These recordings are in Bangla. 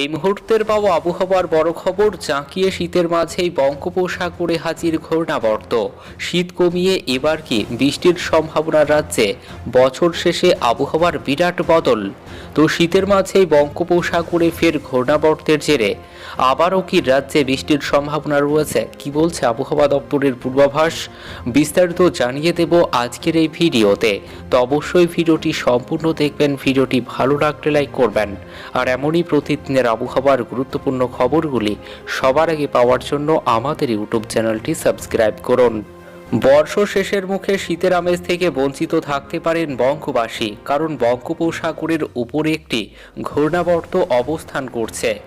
এই মুহূর্তের পাওয়া আবহাওয়ার বড় খবর জাঁকিয়ে শীতের মাঝেই বঙ্গোপসাগরে হাজির ঘূর্ণাবর্ত। শীত কমিয়ে এবার কি বৃষ্টির সম্ভাবনা রাজ্যে? বছর শেষে আবহাওয়ার বিরাট বদল। তো শীতের মাঝেই বঙ্গোপসাগরে ফের ঘূর্ণাবর্তের জেরে আবারও কি রাজ্যে বৃষ্টির সম্ভাবনা রয়েছে? কি বলছে আবহাওয়া দপ্তরের পূর্বাভাস? বিস্তারিত জানিয়ে দেব আজকের এই ভিডিওতে। তো অবশ্যই ভিডিওটি সম্পূর্ণ দেখবেন, ভিডিওটি ভালো লাগলে লাইক করবেন। আর এমনই প্রতিদিনের আবহাওয়ার গুরুত্বপূর্ণ খবরগুলি সবার আগে পাওয়ার জন্য আমাদের ইউটিউব চ্যানেলটি সাবস্ক্রাইব করুন। বর্ষ শেষের মুখে শীতের আমেজ থেকে বঞ্চিত থাকতে পারেন বঙ্গবাসী, কারণ বঙ্গোপসাগরের উপরে একটি ঘূর্ণাবর্ত অবস্থান করছে।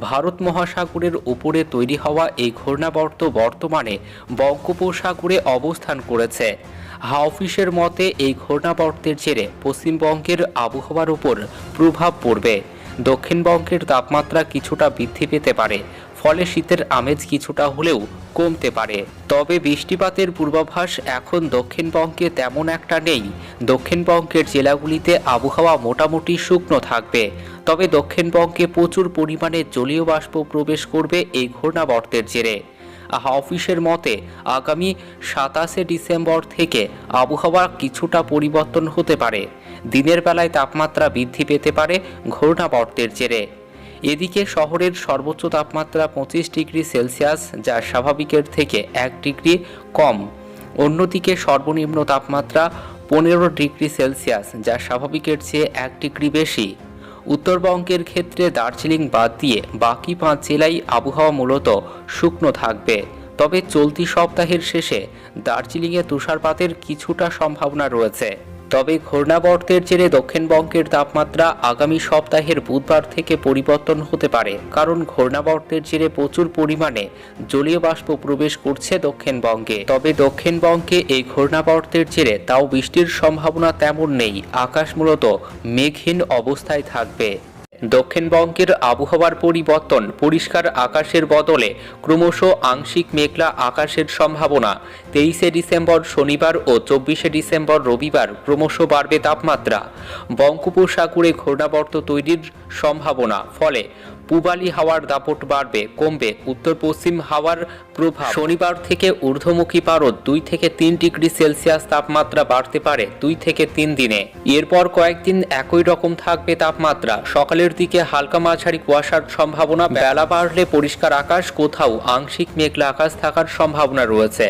ভারত মহাসাগরের উপরে তৈরি হওয়া এই ঘূর্ণাবর্ত বর্তমানে বঙ্গোপসাগরে অবস্থান করেছে। হাওফিসের মতে, এই ঘূর্ণাবর্তের জেরে পশ্চিমবঙ্গের আবহাওয়ার উপর প্রভাব পড়বে। দক্ষিণবঙ্গের তাপমাত্রা কিছুটা বৃদ্ধি পেতে পারে। ফলে শীতের আমেজ কিছুটা হলেও কমতে পারে। তবে বৃষ্টিপাতের পূর্বাভাস এখন দক্ষিণবঙ্গে তেমন একটা নেই। দক্ষিণবঙ্গের জেলাগুলিতে আবহাওয়া মোটামুটি শুকনো থাকবে। তবে দক্ষিণবঙ্গে প্রচুর পরিমাণে জলীয় বাষ্প প্রবেশ করবে এই ঘূর্ণাবর্তের জেরে। অফিসের মতে, আগামী সাতাশে ডিসেম্বর থেকে আবহাওয়া কিছুটা পরিবর্তন হতে পারে। দিনের বেলায় তাপমাত্রা বৃদ্ধি পেতে পারে ঘূর্ণাবর্তের জেরে। এদিকে শহরের সর্বোচ্চ তাপমাত্রা পঁচিশ ডিগ্রি সেলসিয়াস, যা স্বাভাবিকের থেকে এক ডিগ্রি কম। অন্যদিকে সর্বনিম্ন তাপমাত্রা পনেরো ডিগ্রি সেলসিয়াস, যা স্বাভাবিকের চেয়ে এক ডিগ্রি বেশি। উত্তরবঙ্গের ক্ষেত্রে দার্জিলিং বাদ দিয়ে বাকি পাঁচ জেলায় আবহাওয়া মূলত শুকনো থাকবে। তবে চলতি সপ্তাহের শেষে দার্জিলিংয়ে তুষারপাতের কিছুটা সম্ভাবনা রয়েছে। তবে ঘূর্ণাবর্তের জেরে দক্ষিণবঙ্গের তাপমাত্রা আগামী সপ্তাহের বুধবার থেকে পরিবর্তন হতে পারে। কারণ ঘূর্ণাবর্তের জেরে প্রচুর পরিমাণে জলীয় বাষ্প প্রবেশ করছে দক্ষিণবঙ্গে তবে দক্ষিণবঙ্গে এই ঘূর্ণাবর্তের জেরে তাও বৃষ্টির সম্ভাবনা তেমন নেই। আকাশ মূলত মেঘহীন অবস্থায় থাকবে। দক্ষিণবঙ্গের আবহাওয়ার পরিবর্তন পরিষ্কার আকাশের বদলে ক্রমশ আংশিক মেঘলা আকাশের সম্ভাবনা। তেইশে ডিসেম্বর শনিবার ও চব্বিশে ডিসেম্বর রবিবার ক্রমশ বাড়বে তাপমাত্রা। বঙ্গোপসাগরে ঘূর্ণাবর্ত তৈরির সম্ভাবনা, ফলে পূবালি হাওয়ার দাপট বাড়বে, কমবে। উত্তর পশ্চিম হাওয়ার প্রভাব শনিবার থেকে ঊর্ধ্বমুখী পারদ দুই থেকে তিন ডিগ্রি সেলসিয়াস তাপমাত্রা বাড়তে পারে দুই থেকে তিন দিনে। এরপর কয়েকদিন একই রকম থাকবে তাপমাত্রা। সকালের দিকে হালকা মাঝারি কুয়াশার সম্ভাবনা, বেলা বাড়লে পরিষ্কার আকাশ, কোথাও আংশিক মেঘলা আকাশ থাকার সম্ভাবনা রয়েছে।